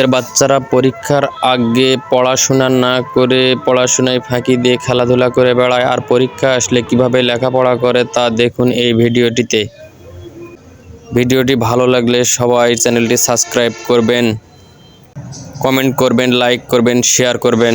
আমাদের বাচ্চারা পরীক্ষার আগে পড়াশোনা না করে পড়াশোনায় ফাঁকি দিয়ে খেলাধুলা করে বেড়ায় আর পরীক্ষা আসলে কীভাবে লেখাপড়া করে তা দেখুন এই ভিডিওটিতে ভিডিওটি ভালো লাগলে সবাই চ্যানেলটি সাবস্ক্রাইব করবেন কমেন্ট করবেন লাইক করবেন শেয়ার করবেন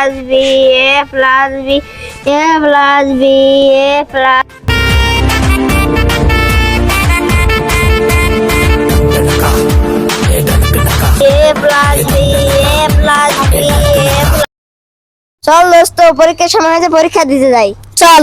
plus B, A plus B, A plus B, A plus চল দোস্ত পরীক্ষার সময় আছে পরীক্ষা দিতে যাই। চল।